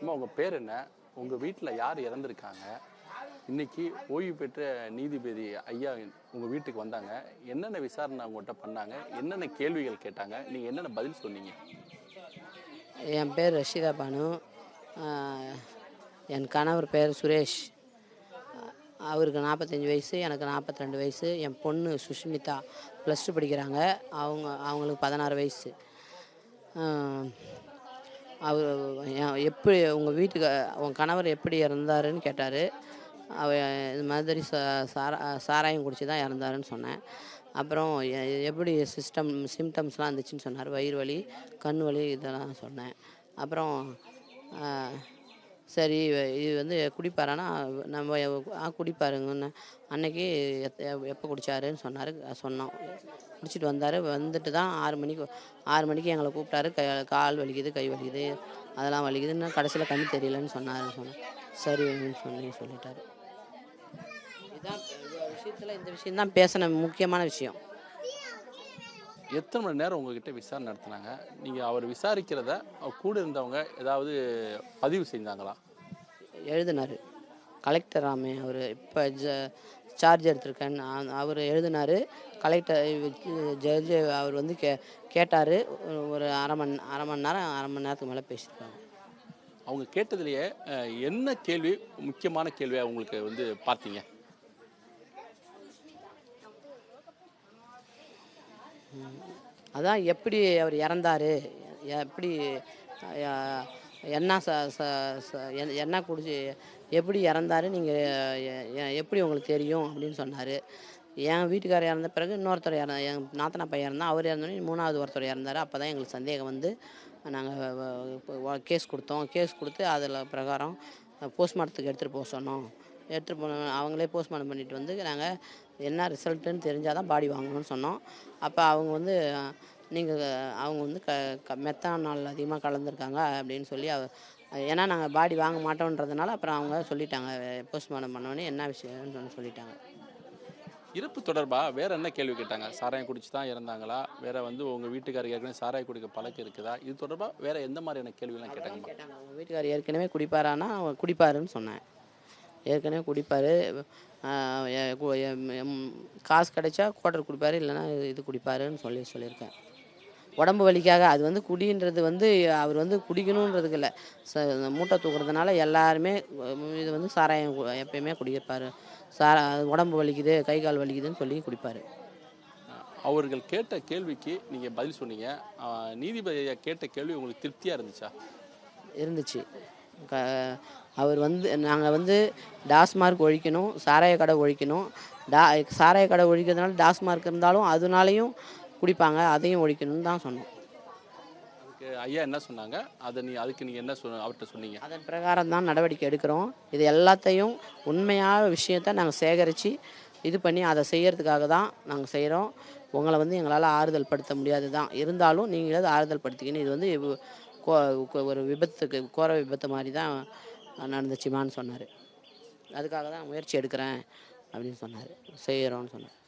அம்மா உங்கள் பேர் என்ன? உங்கள் வீட்டில் யார் இறந்துருக்காங்க? இன்னைக்கு ஓய்வு பெற்ற நீதிபதி ஐயா உங்கள் வீட்டுக்கு வந்தாங்க. என்னென்ன விசாரணை அவங்ககிட்ட பண்ணாங்க? என்னென்ன கேள்விகள் கேட்டாங்க? நீங்கள் என்னென்ன பதில் சொன்னீங்க? என் பேர் ரஷிதா பானு. என் கணவர் பேர் சுரேஷ். அவருக்கு நாற்பத்தஞ்சு வயசு எனக்கு நாற்பத்திரெண்டு வயசு. என் பொண்ணு சுஷ்மிதா ப்ளஸ் டூ படிக்கிறாங்க. அவங்க அவங்களுக்கு பதினாறு வயசு. அவர் எப்படி உங்கள் வீட்டுக்கு உன் கணவர் எப்படி இறந்தாருன்னு கேட்டார். அவ இது மாதிரி சா சாரா சாராயம் குடிச்சு தான் இறந்தாருன்னு சொன்னேன். அப்புறம் எ- எப்படி சிஸ்டம் சிம்டம்ஸ்லாம் இருந்துச்சுன்னு சொன்னார். வயிறு வலி கண் வலி இதெல்லாம் சொன்னேன். அப்புறம் சரி இது வந்து குடிப்பாரானா? நம்ம ஆ குடிப்பாருங்கன்னு. அன்னைக்கு எப்போ குடிச்சாருன்னு சொன்னார் சொன்னோம். குடிச்சிட்டு வந்தார். வந்துட்டு தான் ஆறு மணிக்கு ஆறு மணிக்கு எங்களை கூப்பிட்டாரு. கை கால் வலிக்குது கை வலிக்குது அதெல்லாம் வலிக்குதுன்னு கடைசியில் கண்ணு தெரியலன்னு சொன்னார் சொன்னேன் சரின்னு சொல்லி சொல்லிட்டாரு. இதுதான் விஷயத்தில் இந்த விஷயம்தான் பேசின முக்கியமான விஷயம். எத்தனை மணி நேரம் உங்ககிட்ட விசாரணை நடத்துனாங்க? நீங்கள் அவர் விசாரிக்கிறத கூட இருந்தவங்க ஏதாவது பதிவு செஞ்சாங்களா எழுதினார். கலெக்டர் ஆமே அவர் இப்போ ஜ சார்ஜ் எடுத்திருக்கேன்னு அவர் எழுதினார். கலெக்டர் ஜட்ஜு அவர் வந்து கே கேட்டார். ஒரு அரை மணி அரை மணி நேரம் அரை மணி நேரத்துக்கு மேலே பேசியிருக்காங்க. அவங்க கேட்டதுலேயே என்ன கேள்வி முக்கியமான கேள்வியாக உங்களுக்கு வந்து பார்த்தீங்க? அதான் எப்படி அவர் இறந்தாரு? எப்படி என்ன ச ச ச- எ- என்ன குடிச்சு எப்படி இறந்தாரு? நீங்கள் எப்படி உங்களுக்கு தெரியும்? அப்படின்னு சொன்னார். என் வீட்டுக்காரர் இறந்த பிறகு இன்னொருத்தர் இறந்த என் நாத்தனா பையன் இருந்தால் அவர் இறந்தோடனே மூணாவது ஒருத்தர் இறந்தார். அப்போ தான் எங்களுக்கு சந்தேகம் வந்து நாங்கள் கேஸ் கொடுத்தோம். கேஸ் கொடுத்து அதில் பிரகாரம் போஸ்ட்மார்ட்டத்துக்கு எடுத்துகிட்டு போக சொன்னோம். எடுத்துகிட்டு போன அவங்களே போஸ்ட்மார்ட்டம் பண்ணிட்டு வந்து நாங்கள் என்ன ரிசல்ட்டுன்னு தெரிஞ்சால் தான் பாடி வாங்கணும்னு சொன்னோம். அப்போ அவங்க வந்து நீங்கள் அவங்க வந்து க க மெத்தானால் அதிகமாக கலந்துருக்காங்க அப்படின்னு சொல்லி அவ ஏன்னா நாங்கள் பாடி வாங்க மாட்டோன்றதுனால அப்புறம் அவங்க சொல்லிட்டாங்க போஸ்ட்மார்ட்டம் பண்ணோன்னே என்ன விஷயம்னு சொல்லிட்டாங்க. இறப்பு தொடர்பாக வேற என்ன கேள்வி கேட்டாங்க? சாராயம் குடிச்சு தான் இறந்தாங்களா? வேற வந்து உங்கள் வீட்டுக்காரர் ஏற்கனவே சாராயம் குடிக்க பழக்கம் இருக்குதா? இது தொடர்பாக வேற எந்த மாதிரியான கேள்விலாம் கேட்டாங்கம்மா கேட்டாங்க? உங்கள் வீட்டுக்காரர் ஏற்கனவே குடிப்பாரானா குடிப்பாருன்னு சொன்னேன். ஏற்கனவே குடிப்பார். காசு கிடைச்சா குவார்டர் குடிப்பாரு இல்லைன்னா இது குடிப்பாருன்னு சொல்லி சொல்லியிருக்கேன். உடம்பு வலிக்காக அது வந்து குடின்றது வந்து அவர் வந்து குடிக்கணுன்றதுக்கு இல்லை. மூட்டை தூக்குறதுனால எல்லாருமே இது வந்து சாராயம் எப்பயுமே குடிப்பார். சாரா உடம்பு வலிக்குது கை கால் வலிக்குதுன்னு சொல்லி குடிப்பார். அவர்கள் கேட்ட கேள்விக்கு நீங்கள் பதில் சொன்னீங்க. அஹ், நீதிபதி ஐயா கேட்ட கேள்வி உங்களுக்கு திருப்தியாக இருந்துச்சா? இருந்துச்சு. க அவர் வந்து நாங்கள் வந்து டாஸ்மார்க் ஒழிக்கணும் சாராய கடை ஒழிக்கணும். டா சாராய கடை ஒழிக்கிறதுனால டாஸ்மார்க் இருந்தாலும் அதனாலையும் குடிப்பாங்க அதையும் ஒழிக்கணும்னு தான் சொன்னோம். ஐயா என்ன சொன்னாங்க? அதை நீ அதுக்கு நீங்கள் என்ன சொ அவர்கிட்ட சொன்னீங்க? அதன் பிரகாரம் தான் நடவடிக்கை எடுக்கிறோம். இது எல்லாத்தையும் உண்மையான விஷயத்தை நாங்கள் சேகரித்து இது பண்ணி அதை செய்கிறதுக்காக தான் நாங்கள் செய்கிறோம் உங்களை வந்து எங்களால் ஆறுதல் படுத்த முடியாது தான் இருந்தாலும் நீங்களாவது ஆறுதல் படுத்திக்கணும். இது வந்து கோ- கோ- ஒரு விபத்துக்கு கோர விபத்து மாதிரி தான் நடந்துச்சுமான்னு சொன்னார். அதுக்காக தான் முயற்சி எடுக்கிறேன் அப்படின்னு சொன்னார். செய்கிறோன்னு சொன்னார்.